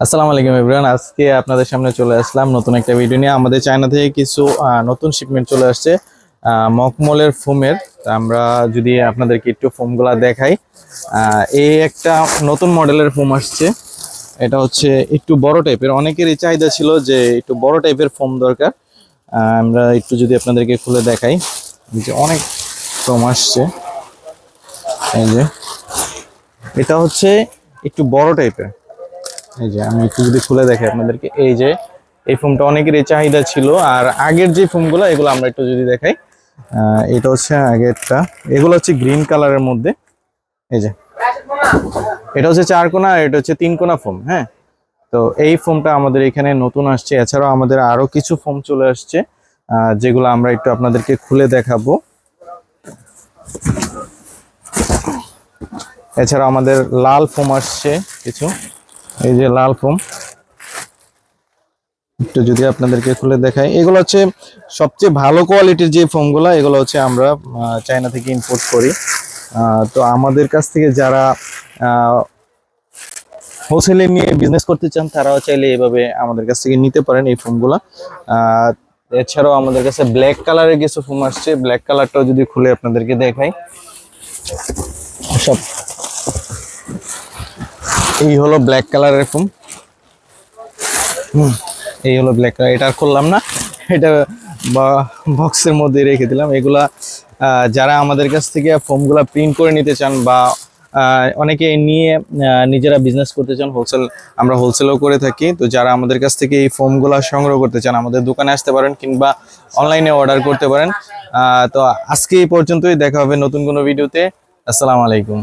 আসসালামু আলাইকুম ইব্রাহিম আজকে আপনাদের সামনে চলে আসলাম নতুন একটা ভিডিও নিয়ে। আমাদের চায়না থেকে কিছু নতুন শিপমেন্ট চলে আসছে মকমলের ফোমের আমরা যদি আপনাদেরকে একটু ফোমগুলা দেখাই এই একটা নতুন মডেলের ফোম আসছে। এটা হচ্ছে একটু বড় টাইপের অনেকেরই চাহিদা ছিল যে একটু বড় টাইপের ফোম দরকার। আমরা একটু যদি আপনাদেরকে খুলে দেখাই যে অনেক ফোম আসছে। এই যে, এটা হচ্ছে একটু বড় টাইপের এই যে, আমি একটু যদি খুলে দেখাই আপনাদেরকে, এই যে, এই ফোমটা অনেকেরই চাহিদা ছিল, আর আগের যে ফোমগুলো এগুলো আমরা একটু যদি দেখাই এটা হচ্ছে আগেরটা, এগুলো হচ্ছে গ্রিন কালারের মধ্যে, এই যে, এটা হচ্ছে চার কোনা, আর এটা হচ্ছে তিন কোনা ফোম হ্যাঁ? তো এই ফোমটা আমাদের এখানে নতুন আসছে, এছাড়াও আমাদের আরও কিছু ফোম চলে আসছে যেগুলো আমরা একটু আপনাদেরকে খুলে দেখাবো। এছাড়া আমাদের লাল ফোম আসছে কিছু। এই যে লাল ফোম। একটু যদি আপনাদেরকে খুলে দেখাই, এগুলো হচ্ছে সবচেয়ে ভালো কোয়ালিটির যে ফোমগুলো, এগুলো হচ্ছে আমরা চায়না থেকে ইম্পোর্ট করি। তো আমাদের কাছ থেকে যারা হোলসেলে নিয়ে বিজনেস করতে চান, তারাও চাইলে এভাবে আমাদের কাছ থেকে নিতে পারেন এই ফোমগুলো। এছাড়াও আমাদের কাছে ব্ল্যাক কালারের কিছু ফোম আসছে। ব্ল্যাক কালারটাও যদি খুলে আপনাদেরকে দেখাই। সব এই হলো ব্ল্যাক কালারের হুম, এই হলো ব্ল্যাক কালার এটা করলাম না। এটা বক্সের মধ্যে রেখে দিলাম। এগুলা যারা আমাদের কাছ থেকে ফোমগুলা প্রিন্ট করে নিতে চান বা অনেকে নিয়ে নিজেরা বিজনেস করতে চান হোলসেল আমরা হোলসেলও করে থাকি। তো যারা আমাদের কাছ থেকে এই ফোমগুলা সংগ্রহ করতে চান আমাদের দোকানে আসতে পারেন কিংবা অনলাইনে অর্ডার করতে পারেন। তো আজকে এই পর্যন্তই। দেখা হবে নতুন কোনো ভিডিওতে আসসালামু আলাইকুম।